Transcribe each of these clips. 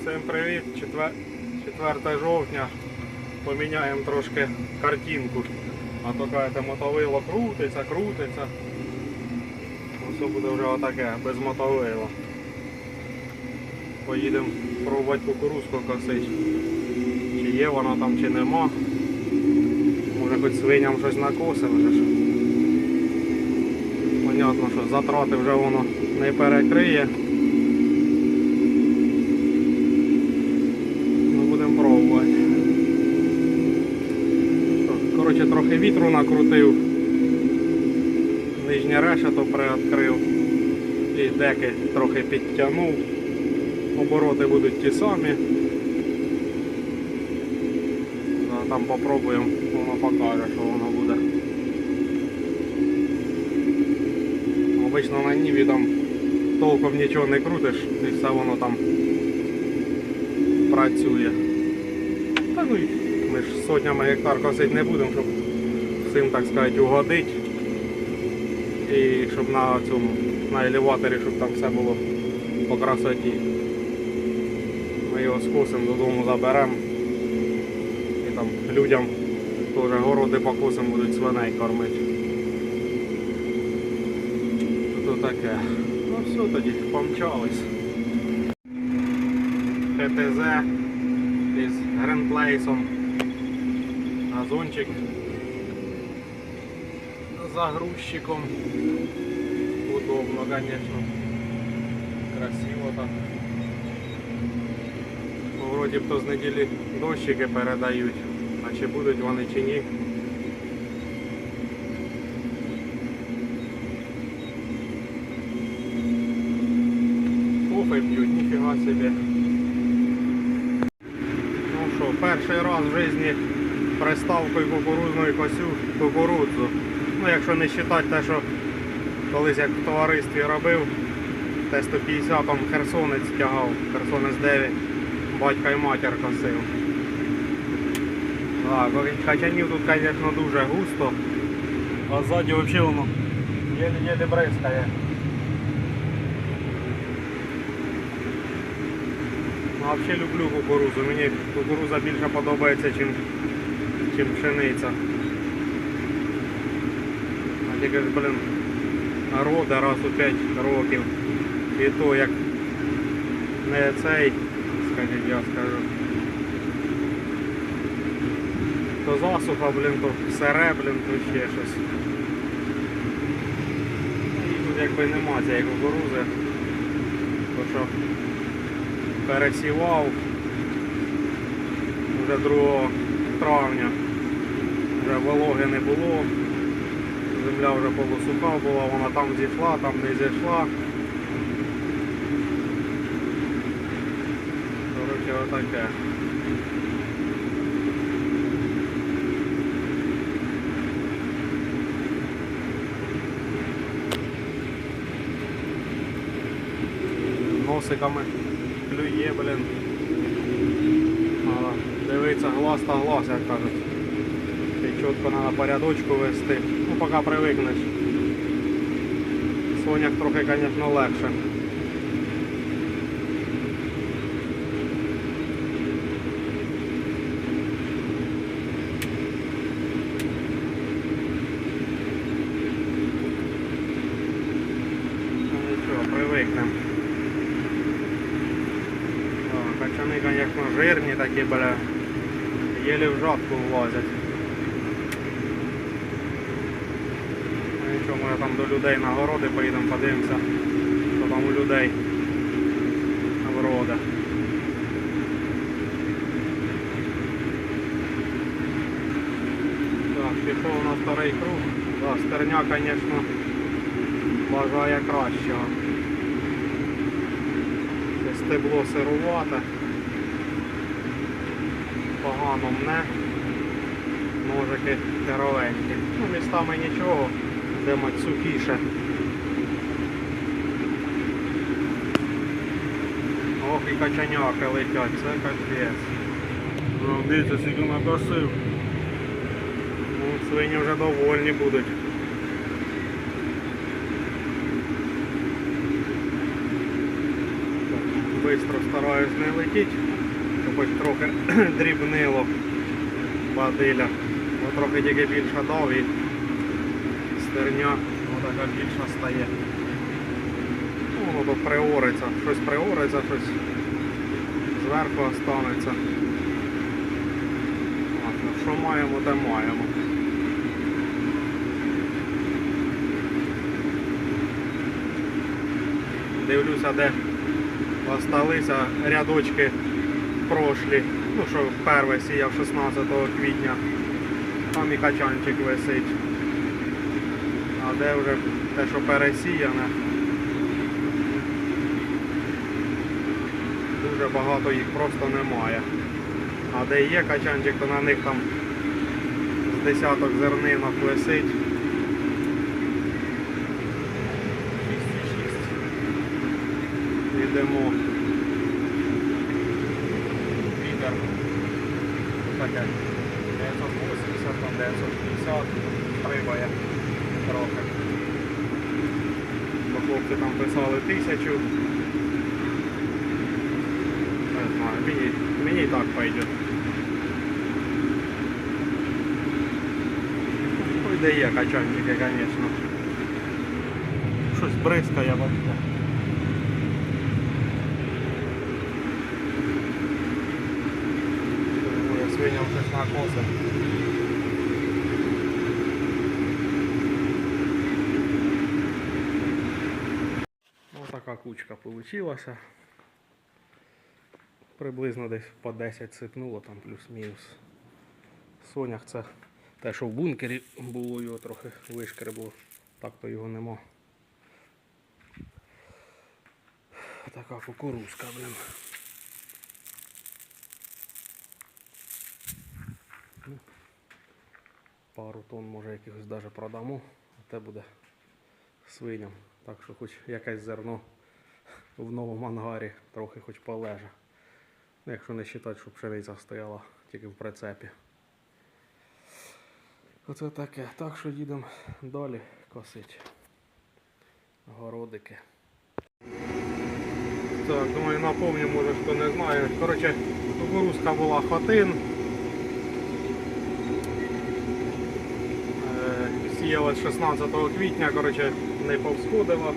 Всім привіт! Четвер... 4 жовтня. Поміняємо трошки картинку. А то кажете, мотовило крутиться, крутиться. Все буде вже отаке, без мотовила. Поїдемо пробувати кукурузку косити. Чи є вона там, чи нема. Може хоч свиням щось накосимо. Понятно, що затрати вже воно не перекриє. Ну, будемо пробувати. Що, Коротше, трохи вітру накрутив. Нижнє решето приоткрив. І деки трохи підтягнув. Обороти будуть ті самі. Там попробуємо, воно покаже, що воно буде. Обично на ніві там толком нічого не крутиш і все воно там працює. Та ну ми ж сотнями гектар косити не будемо, щоб всім, так сказати, угодити. І щоб на цьому на елеваторі, щоб там все було по красоті. Ми його скосимо, додому заберемо. І там людям теж городи покосимо, будуть свиней кормити. То таке. Ну все тоді, помчались. ТТЗ із гренплейсом. Газончик загрузчиком. Удобно, конечно. Красиво так. Ну, Вроді б то з неділі дощики передають. А чи будуть вони чи ні. Кофе п'ють, ніфіга собі. Ну що, перший раз в житті приставкою кукурузною косю кукурудзу. Ну якщо не вважати те, що колись як в товаристві робив, Т-150 там Херсонець тягав, Херсонець 9, батька і матір косив. Так, качанів тут, звісно, дуже густо, а ззаді взагалі воно єлі-єлі бризкає. Ну, а взагалі люблю кукурузу. Мені кукуруза більше подобається, чим пшениця. Тільки блин, рода раз у 5 років. І то як не цей, скажіть, я скажу. То засуха, блин, то сере, блин, то ще щось. І тут якби нема цієї кукурузи. То що пересівав вже 2 травня. Вже вологи не було. Земля вже полусуха була, вона там зійшла, там не зійшла. Коротше, отаке. Носиками клює, блін. Надо дивитися глаз та глаз, як кажуть. І чітко треба порядочку вести. Поки привикнеш. Соняк трохи, звісно, легше. Ну, Качани, звісно, жирні такі, бля. Єлі в жатку влазять. Може там до людей на городи поїдемо, подивимося, що там у людей врода. Так, пішов на старий круг. Да, стерня, звісно, бажає кращого. Стебло сирувате. Погано мне. Ножики здоровенькі. Ну, містами нічого, де мать. Ох і качаняки летять, це капець. Ну, дивіться, скільки накосив. Ну, свині вже довольні будуть. швидко стараюсь не летіти, щоб хоч трохи дрібнило бадиля. Бо трохи тільки більше дав і стерня така більша стає. Ну, воно то приориться, щось приориться, щось зверху останеться. Ну, що маємо, те маємо. Дивлюся, де осталися рядочки прошлі. Ну що перше сіяв 16 квітня. Там і качанчик висить. Де вже те, що пересіяне. Дуже багато їх просто немає. А де є качанчик, то на них там з десяток зернинок висить. 6,6. Йдемо. Вітер. Таке. 980, там 950, стрибає трохи. Хлопці там писали тисячу. Не знаю, мені, мені і так пойдет. Ой, де є качанчики, звісно. Щось бризкає. Ой, Свиням щось накосить. Ось така кучка получилася. Приблизно десь по 10 сипнуло, там плюс-мінус. Сонях це те, що в бункері було, його трохи вишкребло, так то його нема. Така кукурузка, блин. Ну, Пару тонн може якихось даже продамо, а те буде свиням. Так що хоч якесь зерно в новому ангарі трохи хоч полеже. Ну, Якщо не вважати, що пшениця стояла тільки в прицепі. Оце таке. Так що їдемо далі косить. Городики. Так, думаю, напомню, може хто не знає. Коротше, кукурузка була хатин. Е, Сіялась 16 квітня, коротше, не повсходила.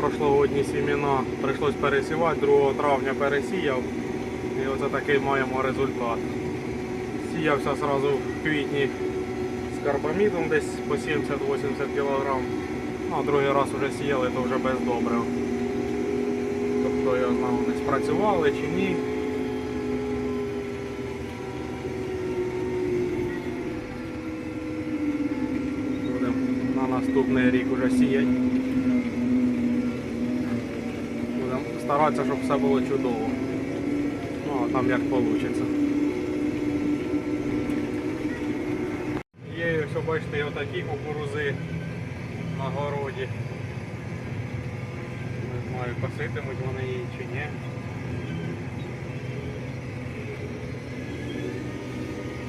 Прошлогодні сімена прийшлось пересівати, 2 травня пересіяв. І оце такий маємо результат. Сіявся одразу в квітні з карбамідом десь по 70-80 кг. Ну, а другий раз вже сіяли, то вже без добрив. Тобто я знав, вони спрацювали чи ні. Будемо на наступний рік уже сіяти. Будемо старатися, щоб все було чудово. Ну, а там як вийде. Є ось бачите і отакі кукурузи на городі. Не знаю, коситимуть вони її чи ні.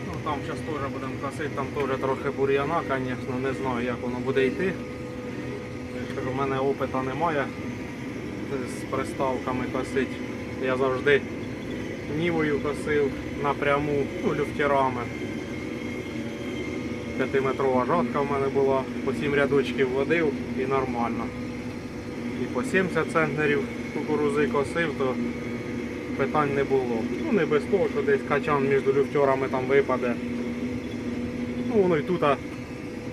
Ну, там зараз теж будемо косити, там теж трохи бур'яна, звісно, не знаю як воно буде йти. Якщо в мене опита немає з приставками косити. Я завжди нівою косив напряму, ну, люфтірами. П'ятиметрова жатка в мене була, по 7 рядочків водив і нормально. І по 70 центнерів кукурузи косив, то питань не було. Ну не без того, що десь качан між люфтерами там випаде. Ну воно і тут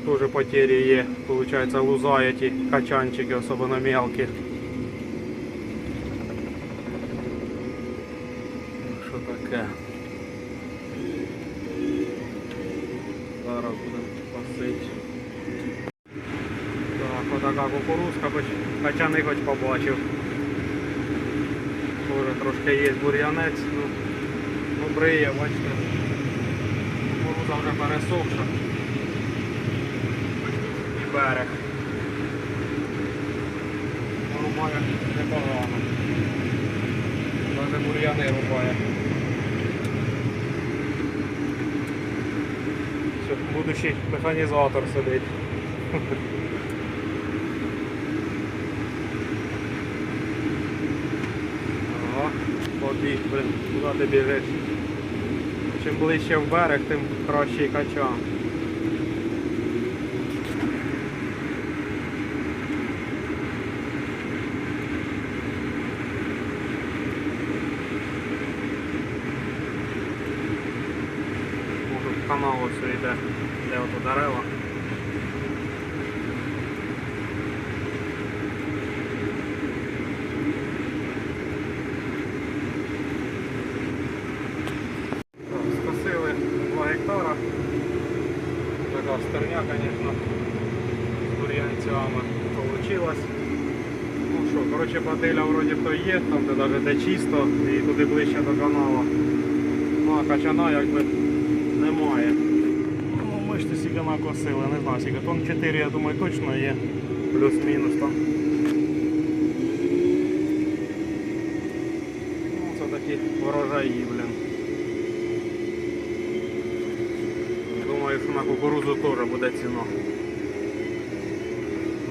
теж потері є, виходить, лузає ті качанчики, особливо мелкі. Що таке? Зараз будемо косити. Так, отака кукурузка, хоч качани хоч побачив. Тоже трошки є бур'янець, ну, ну бриє, бачите. Кукуруза вже пересохша. І берег. Рубає непогано. Навіть бур'яни рубає. Все, будущий механізатор сидить. Побіг, блин, куди ти біжиш? Чим ближче в берег, тим кращий качан. Може канал ось йде, дерева. Скосили 2 гектара. Така стерня, звісно, з бур'янцями получилась. Ну що, коротше, пателя вроді то є, там де навіть де чисто і туди ближче до каналу. Ну а качана якби немає. Накосили, не знаю, скільки тонн 4, я думаю, точно є. Плюс-мінус там. Ну, це такі ворожаї, блін. Думаю, що на кукурузу теж буде ціна.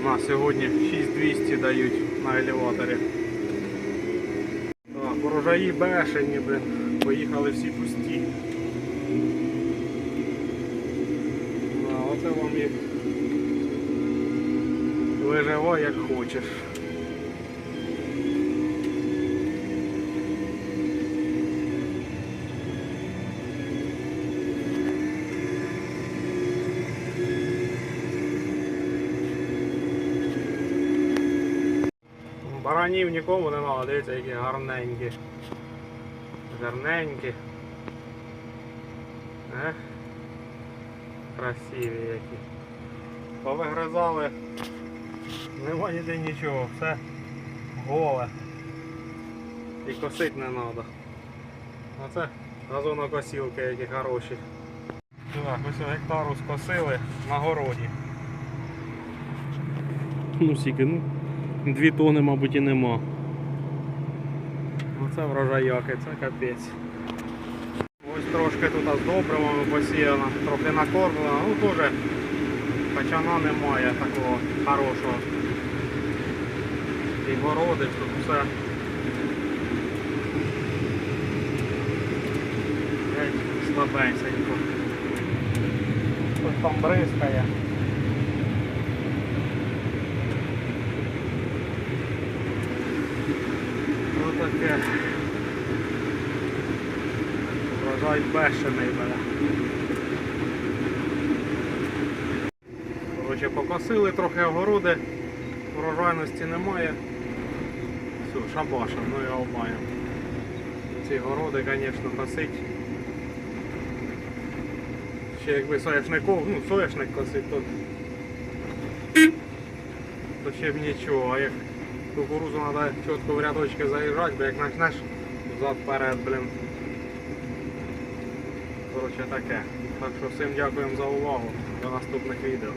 На сьогодні 6200 дають на елеваторі. Так, урожаї бешені, блин. Поїхали всі пусті. Оце вам і виживай як хочеш. Баранів нікому не треба, дивіться, які гарненькі. Гарненькі. Ех. Красиві які. Повигризали. Нема ніде нічого, все голе. І косить не треба. Оце газонокосілки які хороші. Так, ось гектару скосили на городі. Ну скільки, ну, дві тони, мабуть, і нема. Оце врожаяки, це капець. Трошки тут з добривами посіяно, трохи накормлено, ну теж качана немає такого хорошого. І городи, тут все. Геть слабенько. Тут там бризкає. Ну таке. Врожай бешений мене. Коротше, покосили трохи огороди, врожайності немає. Все, шабаша, ну я обмаю. Ці городи, звісно, косить. Ще якби соняшников, ну соняшник косить, то, то ще б нічого, а як кукурузу треба чітко в рядочки заїжджати, бо як почнеш взад вперед, блін. Коротше таке. Так що всім дякуємо за увагу. До наступних відео.